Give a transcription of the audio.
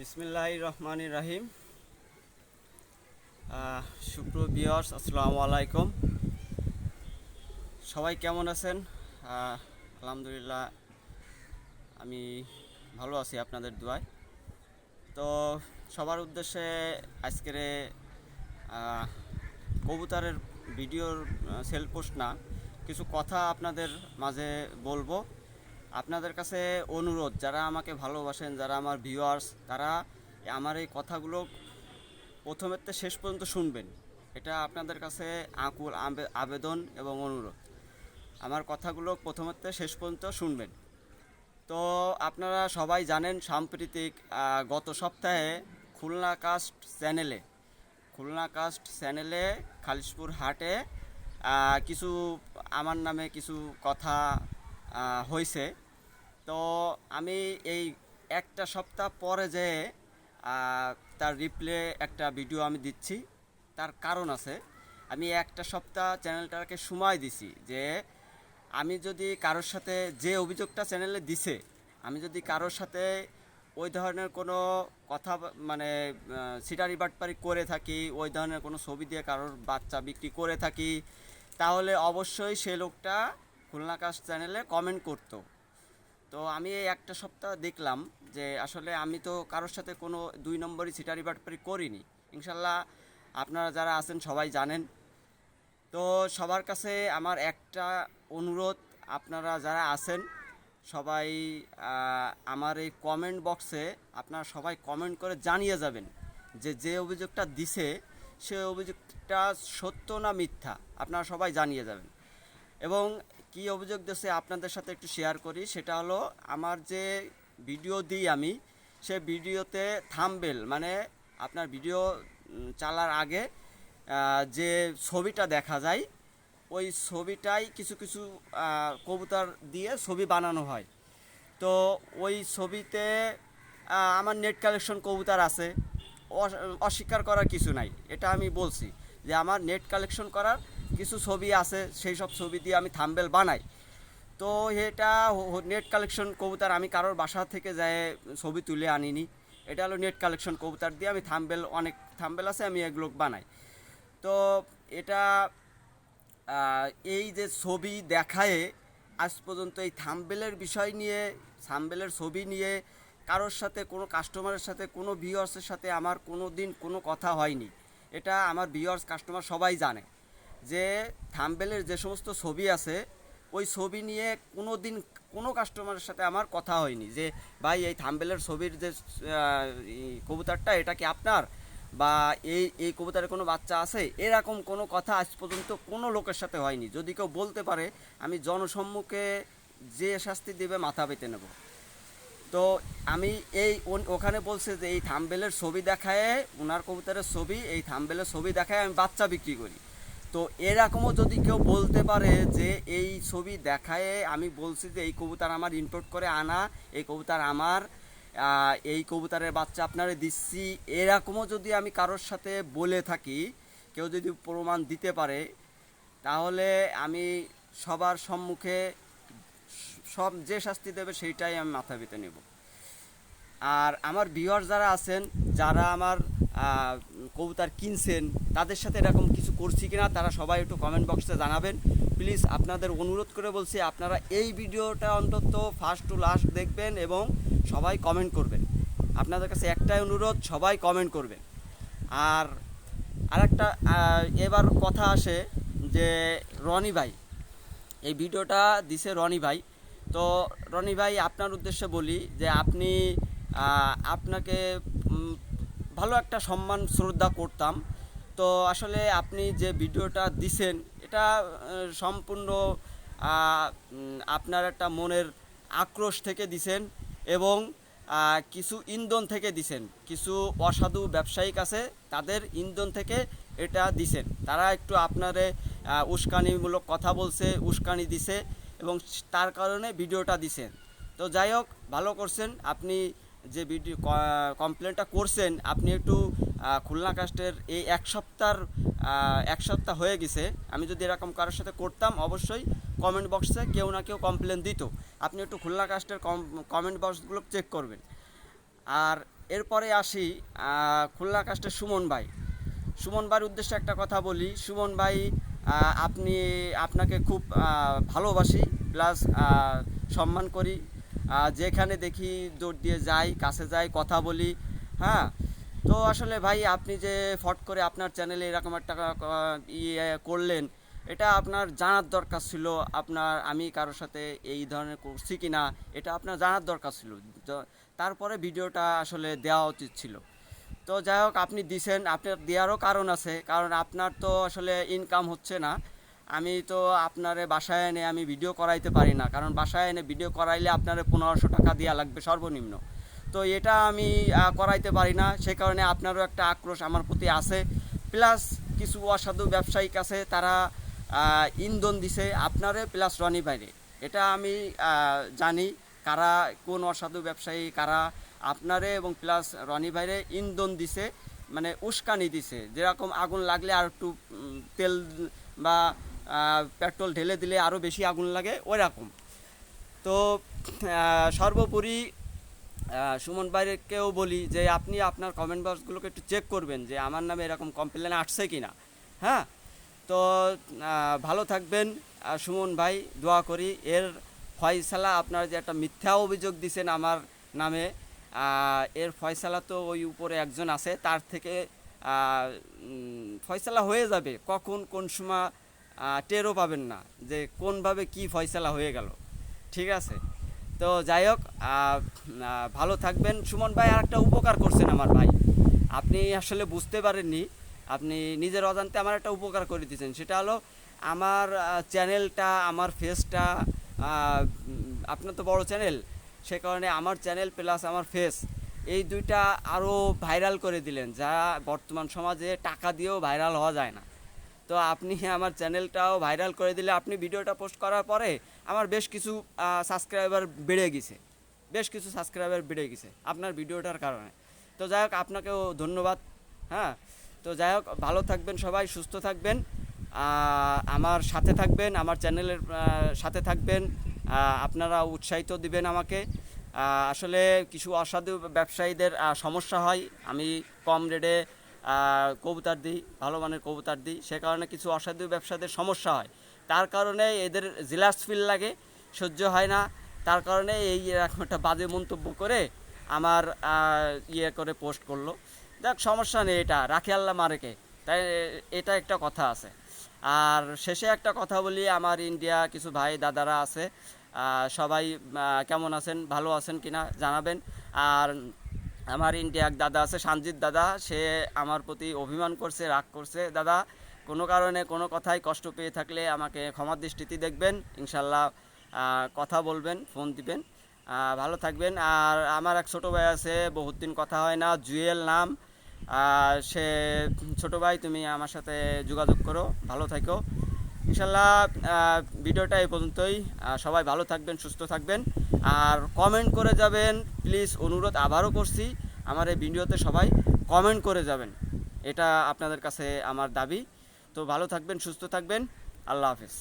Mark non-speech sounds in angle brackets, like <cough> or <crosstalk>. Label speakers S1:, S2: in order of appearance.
S1: বিসমিল্লাহ রহমান রাহিম। সুপ্রবিয়র্স আসসালামু আলাইকুম। সবাই কেমন আছেন? আলহামদুলিল্লাহ, আমি ভালো আছি আপনাদের দোয়ায়। তো সবার উদ্দেশ্যে আজকের কবুতরের ভিডিওর সেল পোস্ট না, কিছু কথা আপনাদের মাঝে বলব। আপনাদের কাছে অনুরোধ, যারা আমাকে ভালোবাসেন, যারা আমার ভিউয়ার্স তারা আমার এই কথাগুলো প্রথমের থেকে শেষ পর্যন্ত শুনবেন। এটা আপনাদের কাছে আকুল আবে- আবেদন এবং অনুরোধ। আমার কথাগুলো প্রথমের থেকে শেষ পর্যন্ত শুনবেন। তো আপনারা সবাই জানেন সাম্প্রতিক গত সপ্তাহে খুলনা কাস্ট চ্যানেলে খুলনা কাস্ট চ্যানেলে খালিশপুর হাটে কিছু, আমার নামে কিছু কথা হয়েছে তো আমি এই একটা সপ্তাহ পরে যে তার রিপ্লে একটা ভিডিও আমি দিচ্ছি, তার কারণ আছে। আমি একটা সপ্তাহ চ্যানেলটাকে সময় দিছি যে, আমি যদি কারোর সাথে যে অভিযোগটা চ্যানেলে দিছে, আমি যদি কারোর সাথে ওই ধরনের কোনো কথা মানে সিটারি বাটপারি করে থাকি, ওই ধরনের কোনো ছবি দিয়ে কারোর বাচ্চা বিক্রি করে থাকি, তাহলে অবশ্যই সে লোকটা খুলনা কাস্ট চ্যানেলে কমেন্ট করতো। তো আমি এই একটা সপ্তাহ দেখলাম যে আসলে আমি তো কারোর সাথে কোনো দুই নম্বরই সিটারি বাটপারি করিনি। ইনশাল্লাহ আপনারা যারা আছেন সবাই জানেন। তো সবার কাছে আমার একটা অনুরোধ, আপনারা যারা আছেন সবাই আমার এই কমেন্ট বক্সে আপনারা সবাই কমেন্ট করে জানিয়ে যাবেন যে যে অভিযোগটা দিছে সে অভিযোগটা সত্য না মিথ্যা, আপনারা সবাই জানিয়ে যাবেন। এবং কি অভিযোগ দিয়েছে আপনাদের সাথে একটু শেয়ার করি। সেটা হলো, আমার যে ভিডিও দিই আমি, সে ভিডিওতে থামবেল মানে আপনার ভিডিও চালার আগে যে ছবিটা দেখা যায়, ওই ছবিটাই কিছু কিছু কবুতর দিয়ে ছবি বানানো হয়। তো ওই ছবিতে আমার নেট কালেকশন কবুতর আছে। অস্বীকার করার কিছু নাই, এটা আমি বলছি। যে আমার নেট কালেকশন করার কিছু ছবি আছে, সেই সব ছবি দিয়ে আমি থাম্বেল বানাই। তো এটা নেট কালেকশন কবুতার আমি কারোর বাসা থেকে যায় ছবি তুলে আনিনি। এটা হলো নেট কালেকশন কবুতার দিয়ে আমি থাম্বেল অনেক, থাম্বেল আছে, আমি এগুলো বানাই। তো এটা এই যে ছবি দেখায়, আজ পর্যন্ত এই থাম্বেলের বিষয় নিয়ে, থাম্বেলের ছবি নিয়ে কারোর সাথে, কোনো কাস্টমারের সাথে, কোনো ভিউয়ার্সের সাথে আমার কোনো দিন কোনো কথা হয়নি। এটা আমার ভিউয়ার্স কাস্টমার সবাই জানে। যে থাম্বেলের যে সমস্ত ছবি আছে, ওই ছবি নিয়ে কোনো দিন কোনো কাস্টমারের সাথে আমার কথা হয়নি যে, ভাই, এই থাম্বেলের ছবির যে কবুতরটা, এটা কি আপনার? বা, এই এই কবুতরের কোনো বাচ্চা আছে? এরকম কোনো কথা আজ পর্যন্ত কোনো লোকের সাথে হয়নি। যদি কেউ বলতে পারে, আমি জনসম্মুখে যে শাস্তি দেবে মাথা পেতে নেব। তো আমি এই ওখানে বলছে যে, এই থাম্বেলের ছবি দেখায়, ওনার কবুতরের ছবি, এই থাম্বেলের ছবি দেখায় আমি বাচ্চা বিক্রি করি। তো এরকমও যদি কেউ বলতে পারে যে এই ছবি দেখায় আমি বলছি যে এই কবুতর আমার ইম্পোর্ট করে আনা, এই কবুতর আমার এই কবুতরের বাচ্চা আপনারে দিচ্ছি, এরকমও যদি আমি কারোর সাথে বলে থাকি, কেউ যদি প্রমাণ দিতে পারে, তাহলে আমি সবার সম্মুখে সব যে শাস্তি দেবে সেইটাই আমি মাথা পেতে নেব। আর আমার ভিউয়ার যারা আছেন, যারা আমার কবুতর কিনছেন, তাদের সাথে এরকম কিছু করছি কিনা, তারা সবাই একটু কমেন্ট বক্সে জানাবেন। প্লিজ আপনাদের অনুরোধ করে বলছি, আপনারা এই ভিডিওটা অন্তত ফার্স্ট টু লাস্ট দেখবেন এবং সবাই কমেন্ট করবেন। আপনাদের কাছে একটাই অনুরোধ, সবাই কমেন্ট করবেন। আর আরেকটা এবার কথা আসে যে রনি ভাই, এই ভিডিওটা দিছে রনি ভাই। তো রনি ভাই, আপনার উদ্দেশ্যে বলি যে আপনি আপনাকে ভালো একটা সম্মান শ্রদ্ধা করতাম। তো আসলে আপনি যে ভিডিওটা দিছেন, এটা সম্পূর্ণ আপনার একটা মনের আক্রোশ থেকে দিছেন এবং কিছু ইন্ধন থেকে দিছেন। কিছু অসাধু ব্যবসায়িক আছে, তাদের ইন্ধন থেকে এটা দিছেন। তারা একটু আপনারে উস্কানিমূলক কথা বলছে, উস্কানি দিছে এবং তার কারণে ভিডিওটা দিছেন। তো যাই হোক, ভালো করছেন। আপনি যে ভিডিও কমপ্লেনটা করছেন, আপনি একটু খুলনা কাস্টের এই এক সপ্তাহ এক সপ্তাহ হয়ে গেছে। আমি যদি এরকম কারোর সাথে করতাম, অবশ্যই কমেন্ট বক্সে কেউ না কেউ কমপ্লেন দিত। আপনি একটু খুলনা কাস্টের কমেন্ট বক্সগুলো চেক করবেন। আর এরপরে আসি খুলনা কাস্টের সুমন ভাই। সুমন ভাইয়ের উদ্দেশ্যে একটা কথা বলি। সুমন ভাই আপনি, আপনাকে খুব ভালোবাসি। প্লাস সম্মান করি। যেখানে দেখি দৌড় দিয়ে যাই, কাছে যাই, কথা বলি হ্যাঁ? তো আসলে ভাই, আপনি যে ফট করে আপনার চ্যানেলে এরকম একটা ইয়ে করলেন, এটা আপনার জানার দরকার ছিল। আপনার, আমি কারোর সাথে এই ধরনের করছি কি না এটা আপনার জানার দরকার ছিল। তারপরে ভিডিওটা আসলে দেওয়া উচিত ছিল। তো যাই হোক, আপনি দিছেন, আপনার দেওয়ারও কারণ আছে। কারণ আপনার তো আসলে ইনকাম হচ্ছে না। আমি তো আপনারে বাসায় এনে আমি ভিডিও করাইতে পারি না। কারণ বাসায় এনে ভিডিও করাইলে আপনার পনেরোশো টাকা দেওয়া লাগবে সর্বনিম্ন। তো এটা আমি করাইতে পারি না। সে কারণে আপনারও একটা আক্রোশ আমার প্রতি আছে। প্লাস কিছু অসাধু ব্যবসায়িক আছে, তারা ইন্ধন দিছে আপনারে প্লাস রনি বাইরে এটা আমি জানি কারা, কোন অসাধু ব্যবসায়ী, কারা আপনারে এবং প্লাস রনি ভাইরে ইন্ধন দিছে মানে উস্কানি দিছে। যেরকম আগুন লাগলে আর একটু তেল বা পেট্রোল ঢেলে দিলে আরও বেশি আগুন লাগে ওই রকম তো সর্বোপরি সুমন ভাইকেও বলি যে আপনি আপনার কমেন্ট বক্সগুলোকে একটু চেক করবেন যে আমার নামে এরকম কমপ্লেন আসছে কি না হ্যাঁ? তো ভালো থাকবেন। সুমন ভাই, দোয়া করি। এর ফয়সালা আপনার যে একটা মিথ্যা অভিযোগ দিছেন আমার নামে এর ফয়সালা তো ওই উপরে একজন আছে, তার থেকে ফয়সালা হয়ে যাবে। কখন, কোন সময় টেরও পাবেন না যে কোনভাবে কি ফয়সালা হয়ে গেল। ঠিক আছে? তো যাই হোক ভালো থাকবেন। সুমন ভাই আর একটা উপকার করছেন আমার ভাই। আপনি আসলে বুঝতে পারেননি, আপনি নিজের অজান্তে আমার একটা উপকার করে দিয়েছেন। সেটা হলো, আমার চ্যানেলটা, আমার ফেসটা আপনার তো বড় চ্যানেল, সে কারণে আমার চ্যানেল প্লাস আমার ফেস এই দুইটা আরও ভাইরাল করে দিলেন, যা বর্তমান সমাজে টাকা দিয়েও ভাইরাল হওয়া যায় না। তো আপনি <laughs> আমার চ্যানেলটাও ভাইরাল করে দিলে আপনি ভিডিওটা পোস্ট করার পরে আমার বেশ কিছু সাবস্ক্রাইবার বেড়ে গেছে। বেশ কিছু সাবস্ক্রাইবার বেড়ে গেছে আপনার ভিডিওটার কারণে। তো যাই হোক, আপনাকেও ধন্যবাদ হ্যাঁ। তো যাই হোক, ভালো থাকবেন সবাই, সুস্থ থাকবেন। আমার সাথে থাকবেন, আমার চ্যানেলের সাথে থাকবেন। আপনারা উৎসাহিত দিবেন আমাকে। আসলে কিছু অসাধু ব্যবসায়ীদের সমস্যা হয়, আমি কম রেটে কবুতর দিই, ভালো মানের কবুতর দিই। সে কারণে কিছু অসাধু ব্যবসাদের সমস্যা হয়। তার কারণে এদের জিলাস ফিল লাগে, সহ্য হয় না। তার কারণে এই এরকম একটা বাজে মন্তব্য করে আমার ইয়ে করে পোস্ট করল। দেখ সমস্যা নেই এটা, রাখে আল্লাহ মারেকে। তাই এটা একটা কথা আছে। আর শেষে একটা কথা বলি, আমার ইন্ডিয়া কিছু ভাই দাদারা আছে। সবাই কেমন আছেন, ভালো আছেন কিনা জানাবেন। আর আমার ইন্ডিয়া এক দাদা আছে, সানজিৎ দাদা, সে আমার প্রতি অভিমান করছে, রাগ করছে। দাদা, কোনো কারণে, কোনো কথাই কষ্ট পেয়ে থাকলে আমাকে ক্ষমা দৃষ্টিতে দেখবেন, ইনশাল্লাহ কথা বলবেন, ফোন দিবেন। ভালো থাকবেন। আর আমার এক ছোটো ভাই আছে, বহুত দিন কথা হয় না, জুয়েল নাম। সে, ছোটো ভাই, তুমি আমার সাথে যোগাযোগ করো, ভালো থাকো। ইনশাল্লাহ ভিডিওটা এই পর্যন্তই। সবাই ভালো থাকবেন, সুস্থ থাকবেন। আর কমেন্ট করে যাবেন প্লিজ অনুরোধ আবারও করছি, আমার এই ভিডিওতে সবাই কমেন্ট করে যাবেন। এটা আপনাদের কাছে আমার দাবি। তো ভালো থাকবেন, সুস্থ থাকবেন। আল্লাহ হাফিজ।